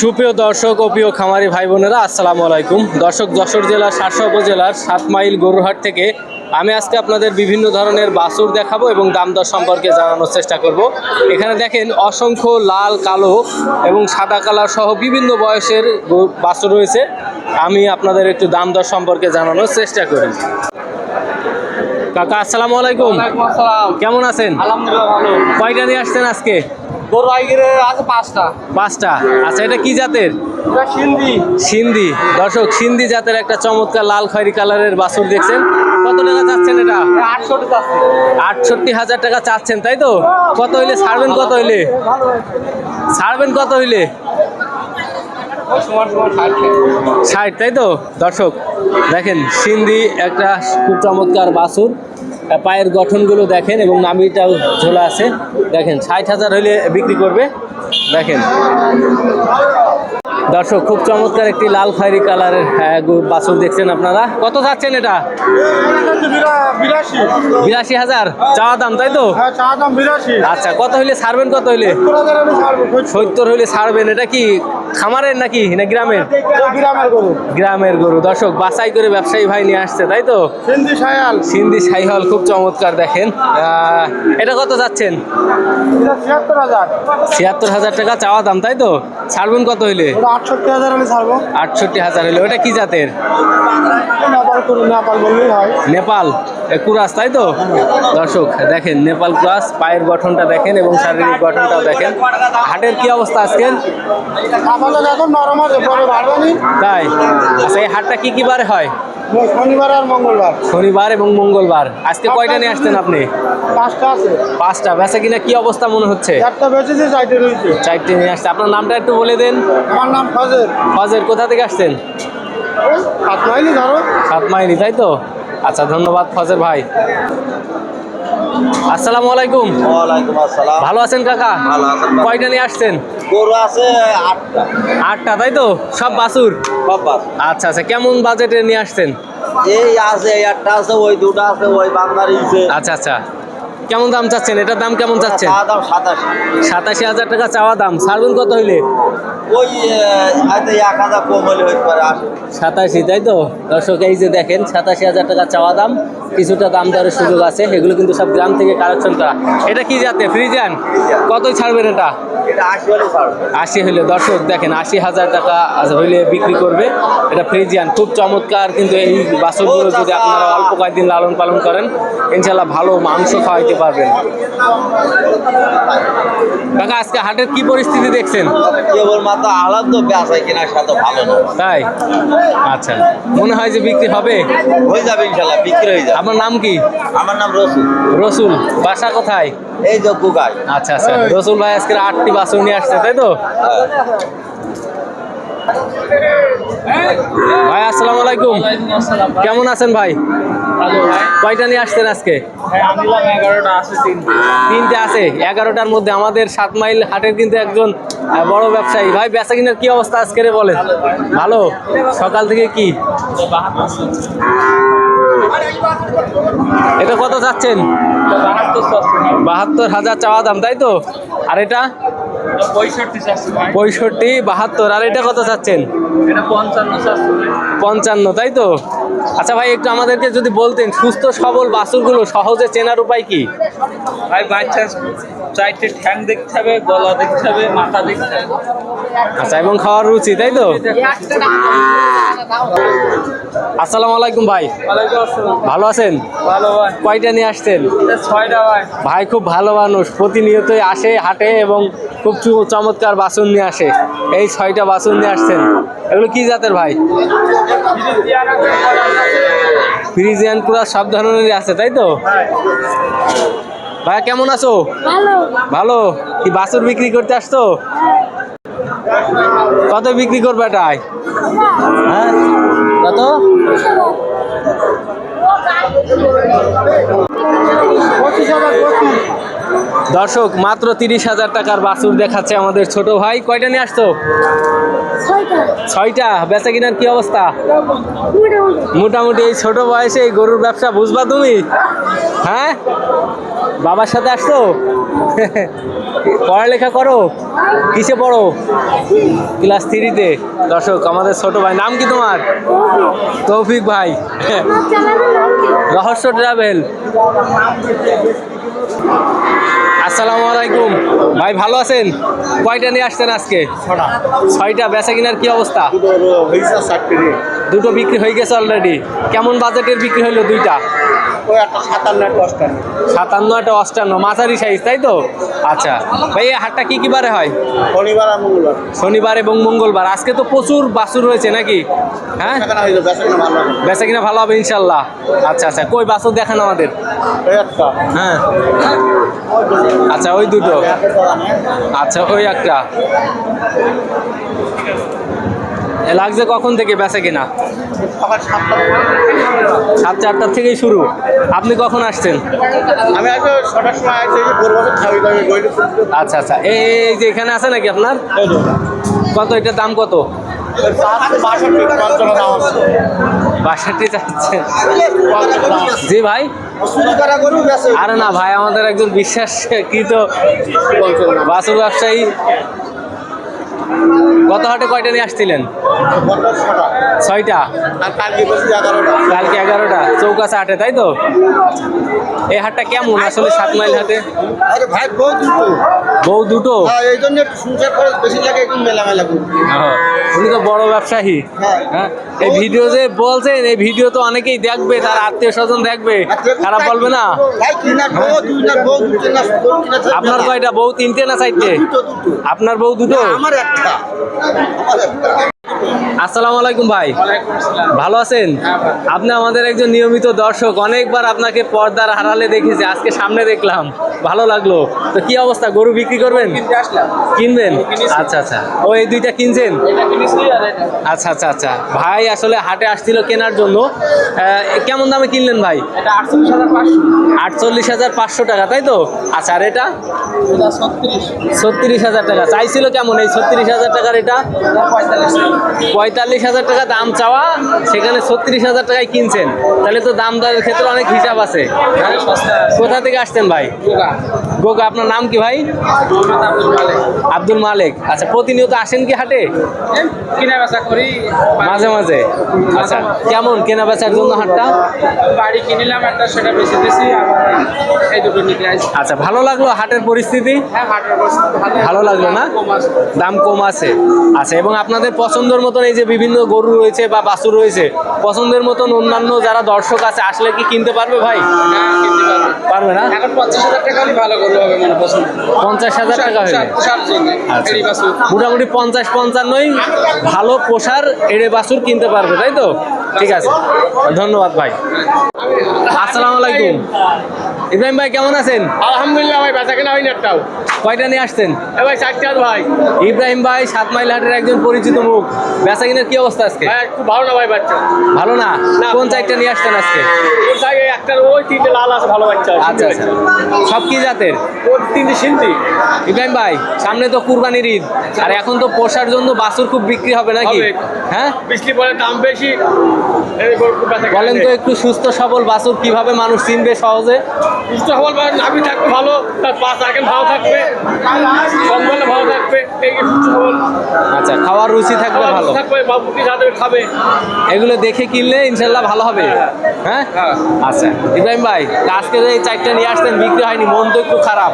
সুপ্রিয় দর্শক ও প্রিয় খামারি ভাই বোনেরা আসসালামু আলাইকুম। দর্শক যশোর জেলার শাসা উপজেলার সাত মাইল গরুহাট থেকে আমি আজকে আপনাদের বিভিন্ন ধরনের বাসুর দেখাবো এবং দাম দর সম্পর্কে জানানোর চেষ্টা করব। এখানে দেখেন অসংখ্য লাল কালো এবং সাদা কালার সহ বিভিন্ন বয়সের বাসুর রয়েছে। আমি আপনাদের একটু দাম দর সম্পর্কে জানানোর চেষ্টা করি। কাকা আসসালামু আলাইকুম। কেমন আছেন? কয়টা নিয়ে আসছেন আজকে? গরু আইগিরে আছে পাঁচটা। পাঁচটা। আচ্ছা এটা কি জাতের? সিন্ধি। সিন্ধি। দর্শক সিন্ধি জাতের একটা চমৎকার লাল খয়েরি কালারের বাছুর দেখছেন। কত টাকা চাচ্ছেন এটা? আটষট্টি হাজার টাকা চাচ্ছেন তাই তো? কত হইলে ছাড়বেন কত হইলে? ছাড়বেন কত হইলে? ষাট। তাই তো? দর্শক দেখেন সিন্ধি একটা খুব চমৎকার বাছুর। আহ, পায়ের গঠনগুলো দেখেন এবং নামিটাও ঝোলা আছে। দেখেন ষাট হাজার হলে বিক্রি করবে। দেখেন। দর্শক খুব চমৎকার একটি লাল খয়েরি কালারের আহ, বাছুর দেখছেন আপনারা। কত চাচ্ছেন এটা? বিরাশি হাজার। চাওয়া দাম তাই তো? হ্যাঁ আচ্ছা কত হইলে ছাড়বেন কত হইলে? সত্তর হইলে ছাড়বেন এটা কি খামারের নাকি না গ্রামের? গ্রামের গরু। গ্রামের গরু দর্শক বাছাই করে ব্যবসায়ী ভাই নিয়ে আসছে তাই তো? সিন্ধি সাইহল খুব চমৎকার দেখেন। এটা কত যাচ্ছেন? ছিয়াত্তর হাজার। টাকা চাওয়া দাম তাই তো? ছাড়বেন কত হইলে? আটষট্টি হাজার হলে ছাড়বো। আটষট্টি হাজার হলে ওটা কি জাতের? নেপাল নেপাল বললেই হয়। নেপাল। কুরাস তাই তো? দর্শক দেখেন নেপাল ক্লাস পায়ের গঠনটা দেখেন এবং শারীরিক গঠনটাও দেখেন। হাটের কি অবস্থা আজকের? এখন নরম আছে পরে তাই? আচ্ছা এই হাটটা কি কি বারে হয়? শনিবার আর মঙ্গলবার। শনিবার এবং মঙ্গলবার। আজকে কয়টা নিয়ে আসছেন আপনি? পাঁচটা আছে। পাঁচটা। বেচা কিনা কি অবস্থা মনে হচ্ছে? একটা বেঁচেছে চারটে রয়েছে চারটে নিয়ে আসছে। আপনার নামটা একটু বলে দেন। আমার নাম ফজর ফজের কোথা থেকে আসছেন? সাত মাইলি ধরো। সাত মাইলি তাই তো? আচ্ছা ধন্যবাদ ফজের ভাই। আসসালামু আলাইকুম। ওয়ালাইকুম আসসালাম। ভালো আছেন কাকা? ভালো আছেন। কয়টা নিয়ে আসছেন? গরু আছে আটটা। আটটা তাই তো? সব বাসুর বাবা আচ্ছা আচ্ছা কেমন বাজেটে নিয়ে আসছেন? এই আছে এই একটা আছে ওই দুটো আছে ওই বান্দার আচ্ছা আচ্ছা। কেমন দাম চাচ্ছেন? এটার দাম কেমন চাচ্ছেন? সাতাশ। হাজার টাকা চাওয়া দাম। ছাড়বেন কত হইলে? ওই এক হাজার কম হলে সাতাশি তাই তো? দর্শক এই যে দেখেন সাতাশি হাজার টাকা চাওয়া দাম। কিছুটা দাম দরের সুযোগ আছে। এগুলো কিন্তু সব গ্রাম থেকে কালেকশন করা। এটা কি যাতে ফ্রিজান কতই ছাড়বেন এটা? আশি হলে হইলে। দর্শক দেখেন আশি হাজার টাকা হইলে বিক্রি করবে। এটা ফ্রিজিয়ান। খুব চমৎকার কিন্তু এই বাছরগুলো যদি আপনারা অল্প কয়েকদিন লালন পালন করেন ইনশাল্লাহ ভালো মাংস খাওয়াইতে পারবেন। কাকা আজকে হাটের কি পরিস্থিতি দেখছেন? কেবল মাত্র আলাদ বেচাই কেনার সাথে ভালো না। তাই? আচ্ছা। মনে হয় যে বিক্রি হবে? হয়ে যাবে ইনশাল্লাহ বিক্রি হয়ে যাবে। আপনার নাম কি? আমার নাম রসুল। রসুল। বাসা কোথায়? এই যে গুগাই আচ্ছা আচ্ছা। রসুল ভাই আজকে আটটি বাছুর নিয়ে আসছে তাই তো? ভাই, আসসালামু আলাইকুম। কেমন আছেন ভাই? কয়টা নিয়ে আসছেন আজকে? তিনটে আছে, এগারোটার মধ্যে। আমাদের সাত মাইল হাটের কিন্তু একজন বড় ব্যবসায়ী। ভাই, বেচা কিনার কি অবস্থা আজকে রে বলেন? ভালো? সকাল থেকে কি? এটা কত চাচ্ছেন? বাহাত্তর হাজার চাওয়া দাম, তাই তো? আর এটা? পঁয়ষট্টি বাহাত্তর আর এটা কত চাচ্ছেন? পঞ্চান্ন তাই তো? আচ্ছা ভাই একটু আমাদেরকে যদি বলতেন সুস্থ সবল বাসুরগুলো সহজে চেনার উপায় কি? ভাই বাচ্চা চারটে ঠ্যাং দেখতে হবে গলা দেখতে হবে মাথা দেখতে হবে। আচ্ছা এবং খাওয়ার রুচি তাই তো? আসসালামু আলাইকুম ভাই। ওয়ালাইকুম আসসালাম। ভালো আছেন? ভালো ভাই। কয়টা নিয়ে আসছেন? ছয়টা ভাই। ভাই খুব ভালো মানুষ প্রতিনিয়তই আসে হাটে এবং খুব চমৎকার বাসন নিয়ে আসে। এই ছয়টা বাসন নিয়ে আসছেন। এগুলো কি জাতের ভাই? ফ্রিজিয়ান পুরা সব ধরনেরই আছে তাই তো? ভাই কেমন আছো? ভালো। ভালো? কি বাছুর বিক্রি করতে আসতো কত বিক্রি করবে এটাই হ্যাঁ? কত? দর্শক মাত্র তিরিশ হাজার টাকার বাছুর দেখাচ্ছে আমাদের ছোট ভাই। কয়টা নিয়ে আসতো ছয়টা। বেচা কিনার কি অবস্থা? মোটামুটি এই ছোট বয়সে এই গরুর ব্যবসা বুঝবা তুমি? হ্যাঁ? বাবার সাথে আসছো? পড়ালেখা করো? কিসে পড়ো? ক্লাস থ্রিতে। দর্শক আমাদের ছোট ভাই নাম কি তোমার? তৌফিক। ভাই। রহস্য ট্রাভেল। আসসালামু আলাইকুম। ভাই ভালো আছেন? কয়টা নিয়ে আসছেন আজকে? ছয়টা। বেচা কিনার কি অবস্থা? দুটো বিক্রি হয়ে গেছে অলরেডি কেমন বাজেটের বিক্রি হলো দুইটা? সাতান্ন একটা অষ্টান্ন। মাঝারি সাইজ তাই তো? আচ্ছা ভাই এই হাটটা কি কি বারে হয়? শনিবার আর মঙ্গলবার। শনিবার এবং মঙ্গলবার আজকে তো প্রচুর বাছুর রয়েছে নাকি? হ্যাঁ? সেখানে বেচা কিনা ভালো হবে। বেচা কিনা ভালো হবে ইনশাল্লাহ। আচ্ছা আচ্ছা কই বাছুর দেখান আমাদের? হ্যাঁ। আচ্ছা ওই দুটো। আচ্ছা ওই একটা। লাগছে কখন থেকে বেচা কিনা? সকাল সাতটা সাত চারটার থেকেই শুরু। আপনি কখন আসছেন? আমি ছটার সময় আসছি আচ্ছা আচ্ছা। এই যে এখানে আছে নাকি আপনার? কত এটার দাম কত? বাষট্টি জি ভাই? আরে না ভাই আমাদের একজন বিশ্বাস বিশ্বাসকৃত বাসুর ব্যবসায়ী। গত হাটে কয়টা নিয়ে আসছিলেন? ছয়টা? কালকে এগারোটা, চৌকাছে হাটে তাই তো? এই হাটটা কেমন? আসলে সাত মাইল হাটে? বউ দুটো? হ্যাঁ এই জন্য একটু সংসার খরচ বেশি লাগে একটু করি উনি তো বড় ব্যবসায়ী। হ্যাঁ। হ্যাঁ এই ভিডিও যে বলছেন এই ভিডিও তো অনেকেই দেখবে তার আত্মীয় স্বজন দেখবে খারাপ বলবে না? আপনার। কয়টা বউ তিনটে না চারটে? দুটো আপনার বউ দুটো? আমার একটা। আসসালামু আলাইকুম ভাই। ভালো আছেন? আপনি আমাদের একজন নিয়মিত দর্শক অনেকবার আপনাকে পর্দার হারালে দেখেছি আজকে সামনে দেখলাম। ভালো লাগল। তো কি অবস্থা? গরু বিক্রি করবেন? কিনবেন? আচ্ছা আচ্ছা। ও এই দুইটা কিনছেন? আচ্ছা আচ্ছা আচ্ছা। ভাই আসলে হাটে আসছিল কেনার জন্য। কেমন দামে কিনলেন ভাই? আটচল্লিশ হাজার পাঁচশো। টাকা তাই তো? আচ্ছা আর এটা? ছত্রিশ। হাজার টাকা। চাইছিল কেমন এই ছত্রিশ হাজার টাকার এটা? পঁয়তাল্লিশ হাজার টাকা দাম চাওয়া সেখানে ছত্রিশ হাজার টাকায় কিনছেন। তাহলে তো দাম দরের ক্ষেত্রে অনেক হিসাব আছে। কোথা থেকে আসছেন ভাই? গোগা আপনার নাম কি ভাই? আব্দুল মালিক। আচ্ছা প্রতিনিয়ত আসেন কি হাটে? কিনা বেচা করি মাঝে মাঝে। আচ্ছা কেমন কেনা বেচার জন্য হাটটা? বাড়ি কিনিলাম একটা সেটা বেশি দিছি এই দুটো নিতে আচ্ছা ভালো লাগল হাটের পরিস্থিতি? হ্যাঁ ভালো। লাগল না? দাম কম আছে। আচ্ছা এবং আপনাদের পছন্দের মতন এই যে বিভিন্ন গরু রয়েছে বা বাছুর রয়েছে পছন্দের মতন অন্যান্য যারা দর্শক আছে আসলে কি কিনতে পারবে ভাই? পারবে। না? এখন পঞ্চাশ হাজার টাকা ভালো হবে মানে পছন্দ। পঞ্চাশ হাজার টাকা আচ্ছা। মোটামুটি পঞ্চাশ পঞ্চান্নই ভালো পোষার এড়ে বাছুর কিনতে পারবে তাই তো? ঠিক আছে। ধন্যবাদ ভাই। আসসালামু আলাইকুম। ইব্রাহিম ভাই কেমন আছেন? আলহামদুলিল্লাহ ভাই বেচা কেনা হয়নি একটাও। কয়টা নিয়ে আসছেন? এ ভাই চারটে ভাই। ইব্রাহিম ভাই সাত মাইল হাটের একজন পরিচিত মুখ। বেচা কিনার কি অবস্থা আজকে? খুব ভালো না ভাই বাচ্চা। ভালো না। কোন চারটা নিয়ে আসছেন আজকে? একটা ওই তিনটে লাল আছে ভালো বাচ্চা আচ্ছা আচ্ছা। সব কি জাতের? তিনটে সিন্ধি। ইব্রাহিম ভাই সামনে তো কুরবানির ঈদ। আর এখন তো পোষার জন্য বাছুর খুব বিক্রি হবে নাকি? হ্যাঁ? বৃষ্টি পরে দাম বেশি বলেন তো একটু সুস্থ সবল বাছুর কীভাবে মানুষ চিনবে সহজে? সুস্থ হবল বা নাভি থাকবে ভালো, তার পাঁচ আগে ভালো থাকবে। থাকবে সুস্থ সবল আচ্ছা খাওয়ার রুচি থাকলে ভালো থাকবে সাথে খাবে। এগুলো দেখে কিনলে ইনশাল্লাহ ভালো হবে। হ্যাঁ। হ্যাঁ। আচ্ছা ইব্রাহিম ভাই আজকে যে চারটা নিয়ে আসতেন বিক্রি হয়নি মন তো একটু খারাপ।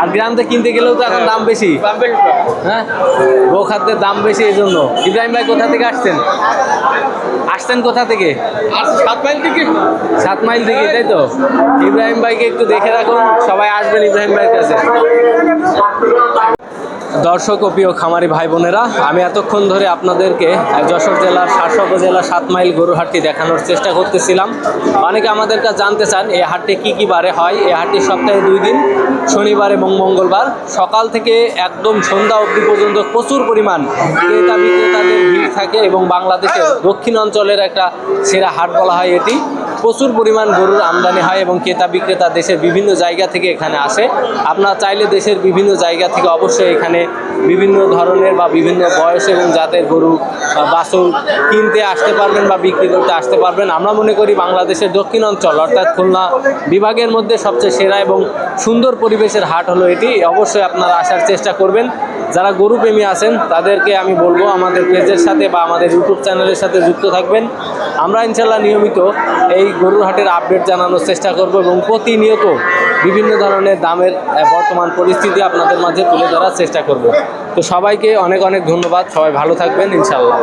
আর গ্রাম থেকে কিনতে গেলেও তো এখন দাম বেশি। দাম বেশি। হ্যাঁ? গো খাদ্যের দাম বেশি এই জন্য ইব্রাহিম ভাই কোথা থেকে আসছেন? আসছেন কোথা থেকে? সাত মাইল থেকে। সাত মাইল থেকে তাই তো? ইব্রাহিম ভাইকে একটু দেখে রাখুন সবাই আসবেন ইব্রাহিম ভাইয়ের কাছে। দর্শক ও প্রিয় খামারি ভাই বোনেরা, আমি এতক্ষণ ধরে আপনাদেরকে যশোর জেলার শাসক উপজেলার সাত মাইল গরু হাটটি দেখানোর চেষ্টা করতেছিলাম। অনেকে আমাদের কাছে জানতে চান এই হাটটি কী কী বারে হয়। এই হাটটি সপ্তাহে দুই দিন, শনিবার এবং মঙ্গলবার। সকাল থেকে একদম সন্ধ্যা অবধি পর্যন্ত প্রচুর পরিমাণ ক্রেতা বিক্রেতাদের ভিড় থাকে এবং বাংলাদেশের দক্ষিণ অঞ্চলের একটা সেরা হাট বলা হয় এটি। প্রচুর পরিমাণ গরুর আমদানি হয় এবং ক্রেতা বিক্রেতা দেশের বিভিন্ন জায়গা থেকে এখানে আসে। আপনারা চাইলে দেশের বিভিন্ন জায়গা থেকে অবশ্যই এখানে বিভিন্ন ধরনের বা বিভিন্ন বয়স এবং জাতের গরু বাছুর কিনতে আসতে পারবেন বা বিক্রি করতে আসতে পারবেন। আমরা মনে করি বাংলাদেশের দক্ষিণ অঞ্চল অর্থাৎ খুলনা বিভাগের মধ্যে সবচেয়ে সেরা এবং সুন্দর পরিবেশের হাট হলো এটি। অবশ্যই আপনারা আসার চেষ্টা করবেন। যারা গরু প্রেমী আছেন, তাদেরকে আমি বলব আমাদের পেজের সাথে বা আমাদের ইউটিউব চ্যানেলের সাথে যুক্ত থাকবেন। আমরা ইনশাল্লাহ নিয়মিত এই গরুর হাটের আপডেট জানানোর চেষ্টা করব এবং প্রতিনিয়ত বিভিন্ন ধরনের দামের বর্তমান পরিস্থিতি আপনাদের মাঝে তুলে ধরার চেষ্টা করব। তো সবাইকে অনেক অনেক ধন্যবাদ। সবাই ভালো থাকবেন ইনশাল্লাহ